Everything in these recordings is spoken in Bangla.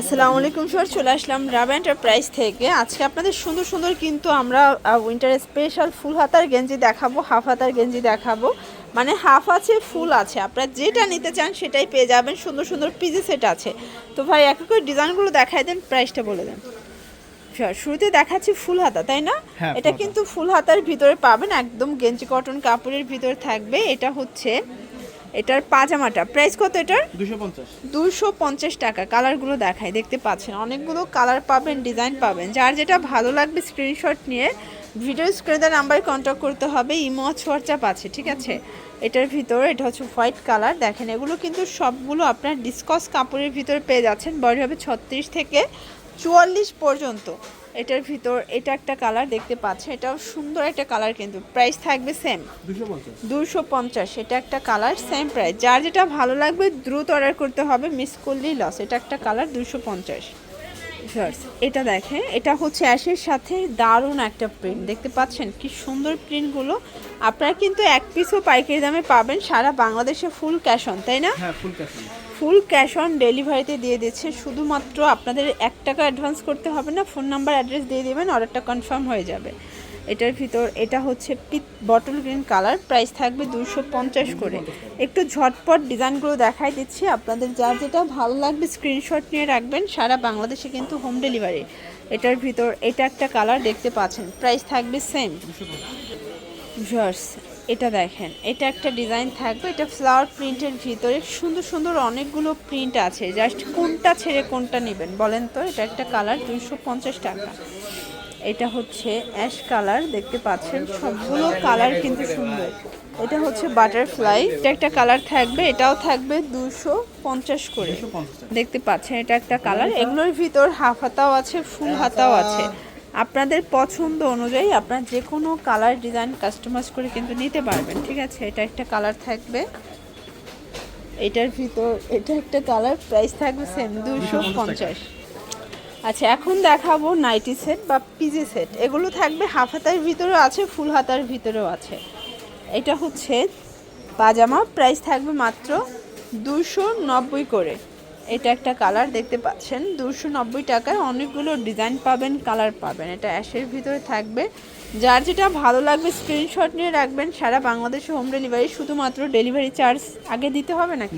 আসসালামু আলাইকুম স্যার চলে আসলাম রাবা এন্টারপ্রাইজ থেকে। আজকে আপনাদের সুন্দর সুন্দর কিন্তু আমরা উইন্টার স্পেশাল ফুল হাতার গেঞ্জি দেখাবো হাফ হাতার গেঞ্জি দেখাবো। মানে হাফ আছে ফুল আছে। আপনারা যেটা নিতে চান সেটাই পেয়ে যাবেন সুন্দর সুন্দর পিজি সেট আছে। তো ভাই এক এক করে ডিজাইনগুলো দেখাই দেন প্রাইসটা বলে দেন। শুরুতে দেখাচ্ছি ফুল হাতা তাই না? হ্যাঁ, এটা কিন্তু ফুল হাতার ভিতরে পাবেন একদম গেঞ্জি কটন কাপড়ের ভিতরে থাকবে। এটা হচ্ছে এটার পাজামাটা। প্রাইস কত এটার? দুশো পঞ্চাশ। টাকা। কালারগুলো দেখায় দেখতে পাচ্ছেন। অনেকগুলো কালার পাবেন ডিজাইন পাবেন। যার যেটা ভালো লাগবে স্ক্রিনশট নিয়ে ভিডিও স্ক্রিনে নাম্বারে কন্ট্যাক্ট করতে হবে। ইমো হোয়াটসঅ্যাপ আছে ঠিক আছে? এটার ভিতরে এটা হচ্ছে হোয়াইট কালার দেখেন এগুলো কিন্তু সবগুলো আপনার ডিসকস কাপড়ের ভিতরে পেয়ে যাচ্ছেন। বডি হবে ছত্রিশ থেকে চুয়াল্লিশ পর্যন্ত। এটার ভিতর এটা একটা কালার দেখতে পাচ্ছেন। এটাও সুন্দর একটা কালার কিন্তু। প্রাইস থাকবে সেম দুশো পঞ্চাশ। এটা একটা কালার সেম প্রাইস যার যেটা ভালো লাগবে দ্রুত অর্ডার করতে হবে মিস করলেই লস এটা একটা কালার দুশো পঞ্চাশ। এটা দেখেন এটা হচ্ছে অ্যাশের সাথে দারুণ একটা প্রিন্ট দেখতে পাচ্ছেন কি সুন্দর প্রিন্টগুলো আপনারা কিন্তু এক পিসও পাইকারি দামে পাবেন সারা বাংলাদেশে ফুল ক্যাশ অন তাই না? হ্যাঁ full cash full cash on ডেলিভারিতে দিয়ে দিচ্ছে। শুধুমাত্র আপনাদের এক টাকা অ্যাডভান্স করতে হবে না ফোন নাম্বার অ্যাড্রেস দিয়ে দেবেন অর্ডারটা কনফার্ম হয়ে যাবে। এটার ভিতর এটা হচ্ছে পিত বটল গ্রিন কালার প্রাইস থাকবে দুশো পঞ্চাশ করে। একটু ঝটপট ডিজাইনগুলো দেখাই দিচ্ছি আপনাদের। যার যেটা ভালো লাগবে স্ক্রিনশট নিয়ে রাখবেন সারা বাংলাদেশে কিন্তু হোম ডেলিভারি এটার ভিতর এটা একটা কালার দেখতে পাচ্ছেন। প্রাইস থাকবে সেম জার্স এটা দেখেন এটা একটা ডিজাইন থাকবে এটা ফ্লাওয়ার প্রিন্টের ভিতরে সুন্দর সুন্দর অনেকগুলো প্রিন্ট আছে জাস্ট কোনটা ছেড়ে কোনটা নেবেন বলেন তো? এটা একটা কালার দুইশো পঞ্চাশ টাকা। এটা হচ্ছে অ্যাশ কালার দেখতে পাচ্ছেন সবগুলো কালার কিন্তু সুন্দর। এটা হচ্ছে বাটারফ্লাই এটা একটা কালার থাকবে এটাও থাকবে দুশো পঞ্চাশ করে। দেখতে পাচ্ছেন এটা একটা কালার এগুলোর ভিতর হাফ হাতাও আছে ফুল হাতাও আছে। আপনাদের পছন্দ অনুযায়ী আপনার যে কোনো কালার ডিজাইন কাস্টমাইজ করে কিন্তু নিতে পারবেন ঠিক আছে? এটা একটা কালার থাকবে। এটার ভিতর এটা একটা কালার প্রাইস থাকবে সেম দুশো পঞ্চাশ আচ্ছা এখন দেখাবো নাইটি সেট বা পিজি সেট এগুলো থাকবে হাফ হাতার ভিতরেও আছে ফুল হাতার ভিতরেও আছে। এটা হচ্ছে পাজামা প্রাইস থাকবে মাত্র দুশো নব্বই করে। এটা একটা কালার দেখতে পাচ্ছেন। দুশো নব্বই টাকায় অনেকগুলো ডিজাইন পাবেন কালার পাবেন। এটা অ্যাশের ভিতরে থাকবে। যার যেটা ভালো লাগবে স্ক্রিনশট নিয়ে রাখবেন। সারা বাংলাদেশে হোম ডেলিভারি শুধুমাত্র ডেলিভারি চার্জ আগে দিতে হবে নাকি?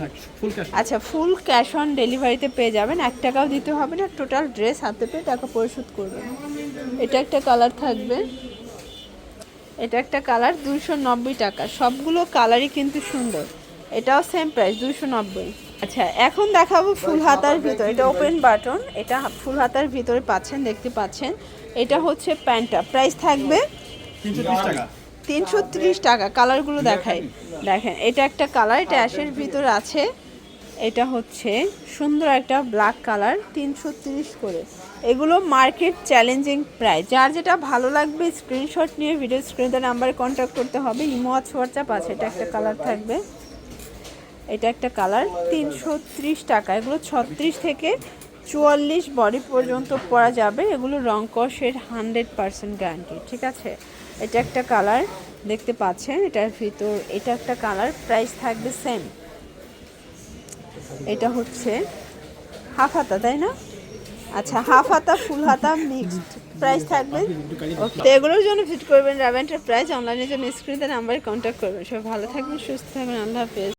আচ্ছা ফুল ক্যাশ অন ডেলিভারিতে পেয়ে যাবেন। এক টাকাও দিতে হবে না। টোটাল ড্রেস হাতে পেয়ে টাকা পরিশোধ করবেন। এটা একটা কালার থাকবে। এটা একটা কালার দুশো নব্বই টাকা। সবগুলো কালারই কিন্তু সুন্দর। এটাও সেম প্রাইস দুশো নব্বই। আচ্ছা এখন দেখাবো ফুল হাতার ভিতর। এটা ওপেন বাটন এটা ফুল হাতার ভিতরে পাচ্ছেন দেখতে পাচ্ছেন। এটা হচ্ছে প্যান্টটা। প্রাইস থাকবে তিনশো ত্রিশ টাকা। কালারগুলো দেখাই। দেখেন এটা একটা কালার এটা অ্যাশের ভিতরে আছে। এটা হচ্ছে সুন্দর একটা ব্ল্যাক কালার তিনশো তিরিশ করে। এগুলো মার্কেট চ্যালেঞ্জিং প্রাইস যার যেটা ভালো লাগবে স্ক্রিনশট নিয়ে ভিডিও স্ক্রিনের নাম্বারে কন্ট্যাক্ট করতে হবে। ইমো হোয়াটসঅ্যাপ আছে এটা একটা কালার থাকবে। এটা একটা কালার। তিনশো ত্রিশ টাকা। এগুলো ছত্রিশ থেকে চুয়াল্লিশ বডি পর্যন্ত পরা যাবে। এগুলো রং কষের হান্ড্রেড পার্সেন্ট গ্যারান্টি ঠিক আছে? এটা একটা কালার, দেখতে পাচ্ছেন? এটার ভিতর, এটা একটা কালার প্রাইস থাকবে সেম এটা হচ্ছে হাফ হাতা, তাই না? আচ্ছা হাফ হাতা, ফুল হাতা মিক্সড প্রাইস থাকবে। তো এগুলোর জন্য ভিজিট করবেন। রাভেন্টার প্রাইস অনলাইনের জন্য স্ক্রিনে নাম্বারে কন্ট্যাক্ট করবেন। সবাই ভালো থাকবেন, সুস্থ থাকবেন। আল্লাহ হাফেজ।